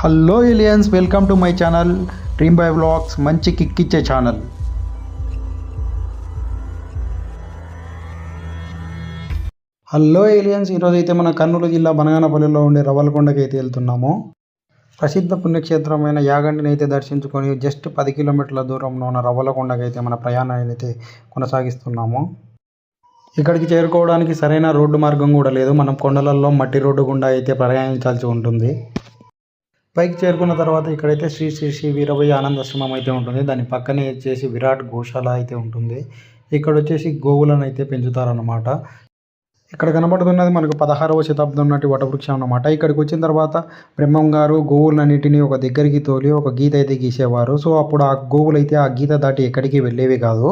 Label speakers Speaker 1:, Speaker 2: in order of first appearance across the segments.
Speaker 1: Hello aliens welcome to my channel dream by vlogs మంచి kick ఇచ్చే channel hello aliens ఈరోజు అయితే మన కర్నూలు జిల్లా బనగానపల్లిలో ఉండే రవలకొండకి అయితే వెళ్తున్నాము. ప్రసిద్ధ పుణ్యక్షేత్రమైన యాగంటిని అయితే దర్శించుకొని జస్ట్ పది కిలోమీటర్ల దూరంలో ఉన్న రవ్వలకొండకి అయితే మన ప్రయాణాన్ని అయితే కొనసాగిస్తున్నాము. ఇక్కడికి చేరుకోవడానికి సరైన రోడ్డు మార్గం కూడా లేదు. మనం కొండలలో మట్టి రోడ్డు గుండా అయితే ప్రయాణించాల్సి ఉంటుంది. పైకి చేరుకున్న తర్వాత ఇక్కడైతే శ్రీ శ్రీ శ్రీ వీరభయ్య ఆనందాశ్రమం అయితే ఉంటుంది. దాని పక్కనే వచ్చేసి విరాట్ గోశాల అయితే ఉంటుంది. ఇక్కడ వచ్చేసి గోవులను అయితే పెంచుతారనమాట ఇక్కడ కనబడుతున్నది మనకు పదహారవ శతాబ్దం నాటి వటవృక్షం అన్నమాట. ఇక్కడికి వచ్చిన తర్వాత బ్రహ్మం గారు గోవులన్నిటిని ఒక దగ్గరికి తోలి ఒక గీత అయితే గీసేవారు. సో అప్పుడు ఆ గోవులు అయితే ఆ గీత దాటి ఎక్కడికి వెళ్ళేవి కాదు.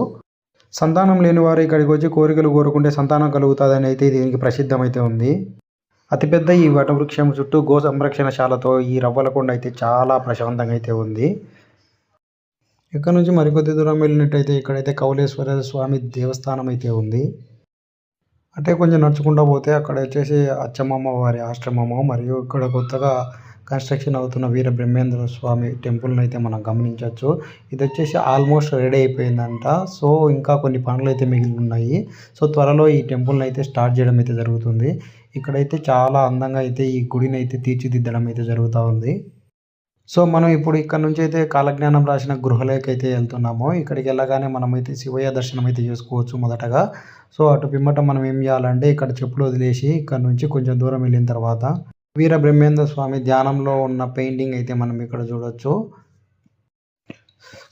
Speaker 1: సంతానం లేని వారు ఇక్కడికి వచ్చి కోరికలు కోరుకుంటే సంతానం కలుగుతుందని అయితే దీనికి ప్రసిద్ధమైతే ఉంది. అతిపెద్ద ఈ వటవృక్షం చుట్టూ గో సంరక్షణశాలతో ఈ రవ్వలకొండ అయితే చాలా ప్రశాంతంగా అయితే ఉంది. ఇక్కడ నుంచి మరికొద్ది దూరం వెళ్ళినట్టయితే ఇక్కడైతే కౌలేశ్వర స్వామి దేవస్థానం అయితే ఉంది. అంటే కొంచెం నడుచుకుంటూ పోతే అక్కడ వచ్చేసి అచ్చమ్మమ్మ వారి ఆశ్రమము మరియు ఇక్కడ కొత్తగా కన్స్ట్రక్షన్ అవుతున్న వీర బ్రహ్మేంద్ర స్వామి టెంపుల్ని అయితే మనం గమనించవచ్చు. ఇది వచ్చేసి ఆల్మోస్ట్ రెడీ అయిపోయిందంట. సో ఇంకా కొన్ని పనులు అయితే మిగిలి ఉన్నాయి. సో త్వరలో ఈ టెంపుల్ని అయితే స్టార్ట్ చేయడం అయితే జరుగుతుంది. ఇక్కడైతే చాలా అందంగా అయితే ఈ గుడిని అయితే తీర్చిదిద్దడం అయితే జరుగుతూ ఉంది. సో మనం ఇప్పుడు ఇక్కడ నుంచి అయితే కాలజ్ఞానం రాసిన గృహలోకి అయితే వెళ్తున్నాము. ఇక్కడికి వెళ్ళగానే మనమైతే శివయ్య దర్శనం అయితే చేసుకోవచ్చు మొదటగా. సో అటు పిమ్మట మనం ఏం చేయాలంటే ఇక్కడ చెప్పులు వదిలేసి ఇక్కడ నుంచి కొంచెం దూరం వెళ్ళిన తర్వాత వీర బ్రహ్మేంద్ర స్వామి ధ్యానంలో ఉన్న పెయింటింగ్ అయితే మనం ఇక్కడ చూడొచ్చు.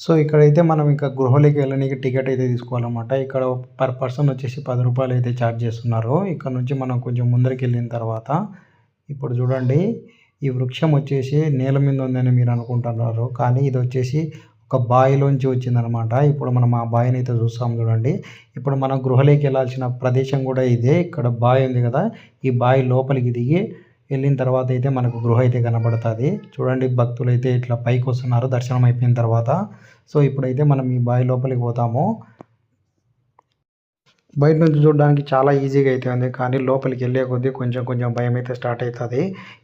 Speaker 1: సో ఇక్కడైతే మనం ఇంకా గృహలోకి వెళ్ళడానికి టికెట్ అయితే తీసుకోవాలన్నమాట. ఇక్కడ పర్ పర్సన్ వచ్చేసి పది రూపాయలు అయితే ఛార్జ్ చేస్తున్నారు. ఇక్కడ నుంచి మనం కొంచెం ముందరికి వెళ్ళిన తర్వాత ఇప్పుడు చూడండి ఈ వృక్షం వచ్చేసి నేల మీద ఉందని మీరు అనుకుంటున్నారు. కానీ ఇది వచ్చేసి ఒక బావిలోంచి వచ్చిందనమాట ఇప్పుడు మనం ఆ బావిని అయితే చూస్తాం చూడండి. ఇప్పుడు మనం గృహలోకి వెళ్ళాల్సిన ప్రదేశం కూడా ఇదే. ఇక్కడ బావి ఉంది కదా ఈ బావి లోపలికి దిగి వెళ్ళిన తర్వాత అయితే మనకు గృహ అయితే కనబడుతుంది. చూడండి భక్తులు అయితే ఇట్లా పైకి వస్తున్నారు దర్శనం అయిపోయిన తర్వాత. సో ఇప్పుడైతే మనం ఈ బావి లోపలికి పోతాము. బయట నుంచి చూడడానికి చాలా ఈజీగా అయితే ఉంది. కానీ లోపలికి వెళ్ళే కొద్దీ కొంచెం కొంచెం భయం అయితే స్టార్ట్ అవుతుంది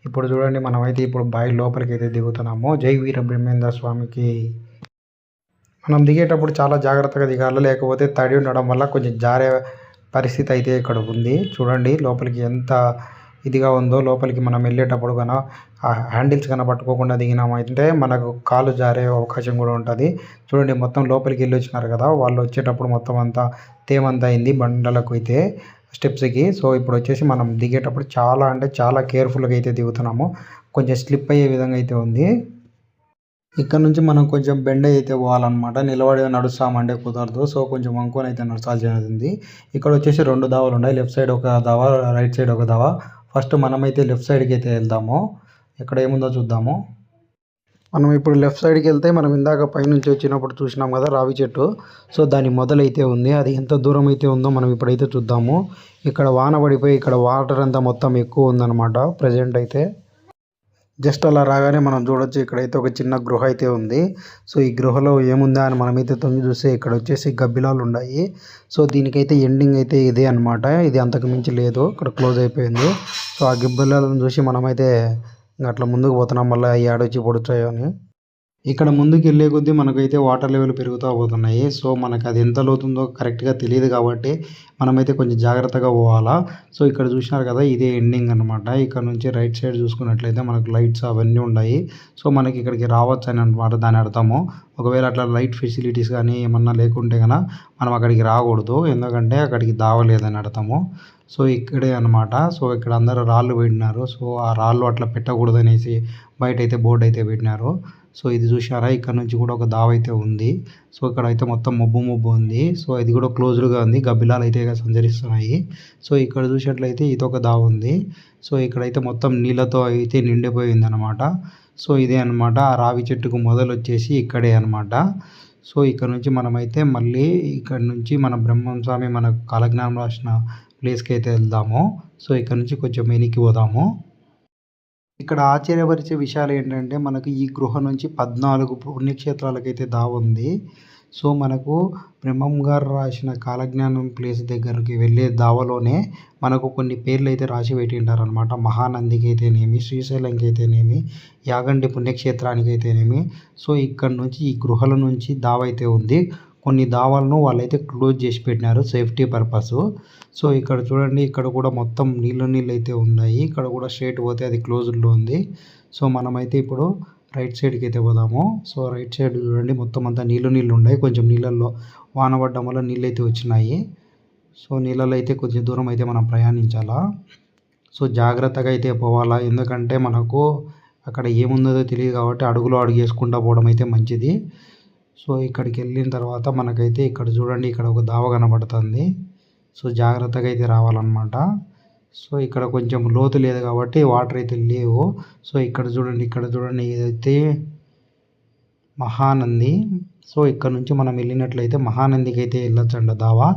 Speaker 1: ఇప్పుడు చూడండి మనమైతే ఇప్పుడు బావి లోపలికి అయితే దిగుతున్నాము. జై వీర బ్రహ్మేంద్ర స్వామికి. మనం దిగేటప్పుడు చాలా జాగ్రత్తగా దిగాలి. లేకపోతే తడి ఉండడం వల్ల కొంచెం జారే పరిస్థితి అయితే ఇక్కడ ఉంది. చూడండి లోపలికి ఎంత ఇదిగా ఉందో లోపలికి మనం వెళ్ళేటప్పుడు కన ఆ హ్యాండిల్స్ కన పట్టుకోకుండా దిగినామంటే మనకు కాలు జారే అవకాశం కూడా ఉంటుంది. చూడండి మొత్తం లోపలికి వెళ్ళి వచ్చినారు కదా వాళ్ళు వచ్చేటప్పుడు మొత్తం అంతా తేమంతా అయింది బండలకు అయితే స్టెప్స్కి సో ఇప్పుడు వచ్చేసి మనం దిగేటప్పుడు చాలా అంటే చాలా కేర్ఫుల్గా అయితే దిగుతున్నాము. కొంచెం స్లిప్ అయ్యే విధంగా అయితే ఉంది. ఇక్కడ నుంచి మనం కొంచెం బెండ్ అయితే పోవాలన్నమాట నిలబడి నడుస్తామంటే కుదరదు. సో కొంచెం వంకొని అయితే నడచాల్సి ఉంది. ఇక్కడ వచ్చేసి రెండు దావాలు ఉన్నాయి. లెఫ్ట్ సైడ్ ఒక దావా రైట్ సైడ్ ఒక దావా. ఫస్ట్ మనమైతే లెఫ్ట్ సైడ్కి అయితే వెళ్దాము. ఇక్కడ ఏముందో చూద్దాము. మనం ఇప్పుడు లెఫ్ట్ సైడ్కి వెళ్తే మనం ఇందాక పైనుంచి వచ్చినప్పుడు చూసినాం కదా రావి చెట్టు. సో దాని మొదలైతే ఉంది. అది ఎంత దూరం అయితే ఉందో మనం ఇప్పుడైతే చూద్దాము. ఇక్కడ వాన పడిపోయి ఇక్కడ వాటర్ అంతా మొత్తం ఎక్కువ ఉందన్నమాట. ప్రజెంట్ అయితే. జస్ట్ అలా రాగానే మనం చూడొచ్చు ఇక్కడైతే ఒక చిన్న గృహ అయితే ఉంది. సో ఈ గృహలో ఏముందా అని మనమైతే తొంగి చూస్తే ఇక్కడ వచ్చేసి గబ్బిలాలు ఉన్నాయి. సో దీనికైతే ఎండింగ్ అయితే ఇదే అనమాట ఇది అంతకు మించి లేదు. ఇక్కడ క్లోజ్ అయిపోయింది. సో ఆ గబ్బిలాలను చూసి మనమైతే అట్లా ముందుకు పోతున్నాం. మళ్ళీ ఈ ఆడొచ్చి పొడుచాయో అని. ఇక్కడ ముందుకు వెళ్ళే కొద్దీ మనకైతే వాటర్ లెవెల్ పెరుగుతూ పోతున్నాయి. సో మనకు అది ఎంత లోతుందో కరెక్ట్గా తెలియదు కాబట్టి మనమైతే కొంచెం జాగ్రత్తగా పోవాలా? సో ఇక్కడ చూసినారు కదా ఇదే ఎండింగ్ అనమాట ఇక్కడ నుంచి రైట్ సైడ్ చూసుకున్నట్లయితే మనకు లైట్స్ అవన్నీ ఉన్నాయి సో మనకి ఇక్కడికి రావచ్చు అని అనమాట దాని అర్థము. ఒకవేళ అట్లా లైట్ ఫెసిలిటీస్ కానీ ఏమన్నా లేకుంటే కనుక మనం అక్కడికి రాకూడదు. ఎందుకంటే అక్కడికి దావలేదని అర్థము. సో ఇక్కడే అనమాట సో ఇక్కడ అందరూ రాళ్ళు పెట్టినారు. సో ఆ రాళ్ళు అట్లా పెట్టకూడదు అనేసి బయట అయితే బోర్డు అయితే పెట్టినారు. సో ఇది చూసారా ఇక్కడ నుంచి కూడా ఒక దావ అయితే ఉంది. సో ఇక్కడ అయితే మొత్తం మబ్బు మబ్బు ఉంది. సో ఇది కూడా క్లోజ్డ్గా ఉంది. గబ్బిలాలు అయితే సంచరిస్తున్నాయి. సో ఇక్కడ చూసినట్లయితే ఇది ఒక దావ ఉంది. సో ఇక్కడైతే మొత్తం నీళ్ళతో అయితే నిండిపోయింది అనమాట సో ఇదే అనమాట ఆ రావి చెట్టుకు మొదలు వచ్చేసి ఇక్కడే అనమాట సో ఇక్కడ నుంచి మనమైతే మళ్ళీ ఇక్కడ నుంచి మన బ్రహ్మం స్వామి మన కాలజ్ఞానం రాసిన ప్లేస్కి అయితే వెళ్దాము. సో ఇక్కడ నుంచి కొంచెం వెనక్కి పోదాము. ఇక్కడ ఆశ్చర్యపరిచే విషయాలు ఏంటంటే మనకు ఈ గృహ నుంచి పద్నాలుగు పుణ్యక్షేత్రాలకైతే దావ ఉంది. సో మనకు బ్రహ్మం గారు రాసిన కాలజ్ఞానం ప్లేస్ దగ్గరికి వెళ్ళే దావలోనే మనకు కొన్ని పేర్లు అయితే రాసి పెట్టింటారు అనమాట మహానందికి అయితేనేమి శ్రీశైలంకి అయితేనేమి యాగంటి పుణ్యక్షేత్రానికి అయితేనేమి సో ఇక్కడ నుంచి ఈ గృహల నుంచి దావ అయితే ఉంది. కొన్ని దావాలను వాళ్ళైతే క్లోజ్ చేసి పెట్టినారు సేఫ్టీ పర్పస్. సో ఇక్కడ చూడండి ఇక్కడ కూడా మొత్తం నీళ్ళు నీళ్ళు అయితే ఉన్నాయి. ఇక్కడ కూడా స్ట్రేట్ పోతే అది క్లోజ్డ్లో ఉంది. సో మనమైతే ఇప్పుడు రైట్ సైడ్కి అయితే పోదాము. సో రైట్ సైడ్ చూడండి మొత్తం అంతా నీళ్ళు నీళ్ళు ఉన్నాయి. కొంచెం నీళ్ళల్లో వాన పడ్డం వల్ల నీళ్ళు అయితే వచ్చినాయి. సో నీళ్ళలో అయితే కొంచెం దూరం అయితే మనం ప్రయాణించాలా? సో జాగ్రత్తగా అయితే పోవాలా? ఎందుకంటే మనకు అక్కడ ఏముందో తెలియదు కాబట్టి అడుగులో అడుగు వేసుకుంటూ పోవడం అయితే మంచిది. సో ఇక్కడికి వెళ్ళిన తర్వాత మనకైతే ఇక్కడ చూడండి ఇక్కడ ఒక దావ కనబడుతుంది. సో జాగ్రత్తగా అయితే రావాలన్నమాట. సో ఇక్కడ కొంచెం లోతు లేదు కాబట్టి వాటర్ అయితే లేవు. సో ఇక్కడ చూడండి ఇక్కడ చూడండి ఇదైతే మహానంది సో ఇక్కడ నుంచి మనం వెళ్ళినట్లయితే మహానందికి అయితే వెళ్ళొచ్చండి దావా.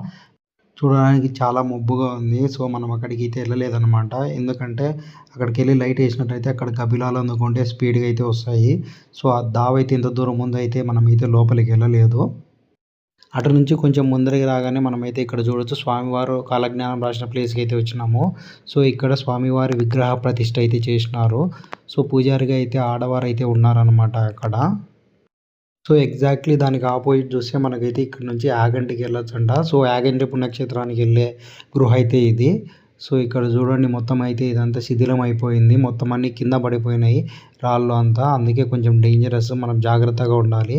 Speaker 1: చూడడానికి చాలా మబ్బుగా ఉంది. సో మనం అక్కడికి అయితే వెళ్ళలేదన్నమాట. ఎందుకంటే అక్కడికి వెళ్ళి లైట్ వేసినట్టయితే అక్కడ కబిలాలు అందుకుంటే స్పీడ్గా అయితే వస్తాయి. సో ఆ దావ అయితే ఇంత దూరం ముందు అయితే మనం అయితే లోపలికి వెళ్ళలేదు. అటు నుంచి కొంచెం ముందరికి రాగానే మనమైతే ఇక్కడ చూడొచ్చు. స్వామివారు కాలజ్ఞానం రాసిన ప్లేస్కి అయితే వచ్చినాము. సో ఇక్కడ స్వామివారి విగ్రహ ప్రతిష్ట అయితే చేసినారు. సో పూజారిగా అయితే ఆడవారు అయితే ఉన్నారనమాట అక్కడ. సో ఎగ్జాక్ట్లీ దానికి ఆపోజిట్ చూస్తే మనకైతే ఇక్కడ నుంచి యాగంటికి వెళ్ళొచ్చంట. సో యాగంటి పుణ్యక్షేత్రానికి వెళ్ళే గృహ అయితే ఇది. సో ఇక్కడ చూడండి మొత్తం అయితే ఇదంతా శిథిలం అయిపోయింది. మొత్తం అన్ని కింద పడిపోయినాయి రాళ్ళు అంతా. అందుకే కొంచెం డేంజరస్ మనం జాగ్రత్తగా ఉండాలి.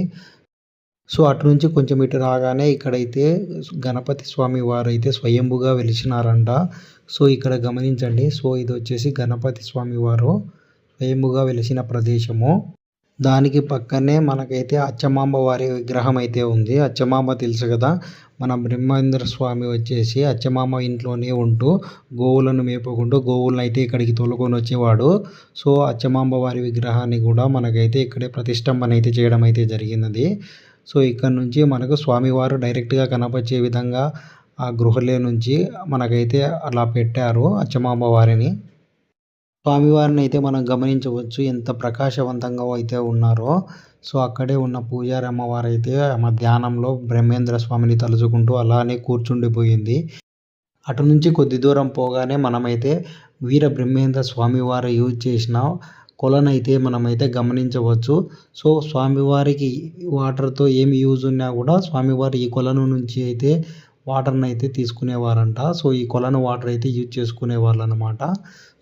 Speaker 1: సో అటు నుంచి కొంచెం ఇటు రాగానే ఇక్కడైతే గణపతి స్వామి వారు అయితే స్వయంభుగా వెలిచినారంట సో ఇక్కడ గమనించండి. సో ఇది వచ్చేసి గణపతి స్వామి వారు స్వయంభుగా వెలిసిన ప్రదేశము. దానికి పక్కనే మనకైతే అచ్చమాంబ వారి విగ్రహం అయితే ఉంది. అచ్చమాంబ తెలుసు కదా. మన బ్రహ్మేంద్ర స్వామి వచ్చేసి అచ్చమాంబ ఇంట్లోనే ఉంటూ గోవులను మేపుకుంటూ గోవులను అయితే ఇక్కడికి తోలుకొని వచ్చేవాడు. సో అచ్చమాంబ వారి విగ్రహాన్ని కూడా మనకైతే ఇక్కడే ప్రతిష్టంభన అయితే చేయడం అయితే జరిగినది. సో ఇక్కడ నుంచి మనకు స్వామివారు డైరెక్ట్గా కనపరిచే విధంగా ఆ గృహలే నుంచి మనకైతే అలా పెట్టారు అచ్చమాంబ వారిని. స్వామివారిని అయితే మనం గమనించవచ్చు ఎంత ప్రకాశవంతంగా అయితే ఉన్నారో. సో అక్కడే ఉన్న పూజారి అమ్మవారు అయితే ఆమె ధ్యానంలో బ్రహ్మేంద్ర స్వామిని తలుచుకుంటూ అలానే కూర్చుండిపోయింది. అటు నుంచి కొద్ది దూరం పోగానే మనమైతే వీర బ్రహ్మేంద్ర స్వామివారు యూజ్ చేసిన కొలనైతే మనమైతే గమనించవచ్చు. సో స్వామివారికి వాటర్తో ఏమి యూజ్ ఉన్నా కూడా స్వామివారి ఈ కొలను నుంచి అయితే వాటర్ని అయితే తీసుకునేవారంట. సో ఈ కొలను వాటర్ అయితే యూజ్ చేసుకునేవాళ్ళు అనమాట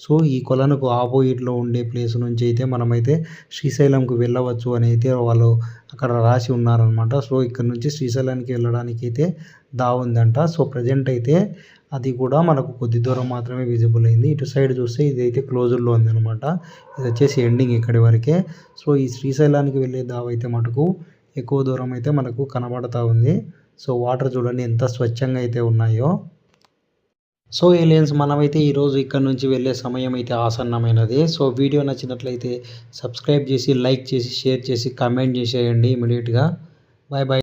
Speaker 1: సో ఈ కొలనుకు ఆపోజిట్లో ఉండే ప్లేస్ నుంచి అయితే మనమైతే శ్రీశైలంకు వెళ్ళవచ్చు అని అయితే వాళ్ళు అక్కడ రాసి ఉన్నారనమాట. సో ఇక్కడ నుంచి శ్రీశైలానికి వెళ్ళడానికి అయితే దా ఉందంట. సో ప్రజెంట్ అయితే అది కూడా మనకు కొద్ది దూరం మాత్రమే విజిబుల్ అయింది. ఇటు సైడ్ చూస్తే ఇది అయితే క్లోజర్లో అనమాట ఇది వచ్చేసి ఎండింగ్ ఇక్కడి వరకే. సో ఈ శ్రీశైలానికి వెళ్ళే దావ అయితే మటుకు ఎక్కువ దూరం అయితే మనకు కనబడతా ఉంది. సో వాటర్ చూడండి ఎంత స్వచ్ఛంగా అయితే ఉన్నాయో. సో ఏలియన్స్ మనమైతే ఈరోజు ఇక్కడ నుంచి వెళ్ళే సమయం అయితే ఆసన్నమైనది. సో వీడియో నచ్చినట్లయితే సబ్స్క్రైబ్ చేసి లైక్ చేసి షేర్ చేసి కామెంట్ చేసేయండి ఇమీడియట్గా బాయ్ బాయ్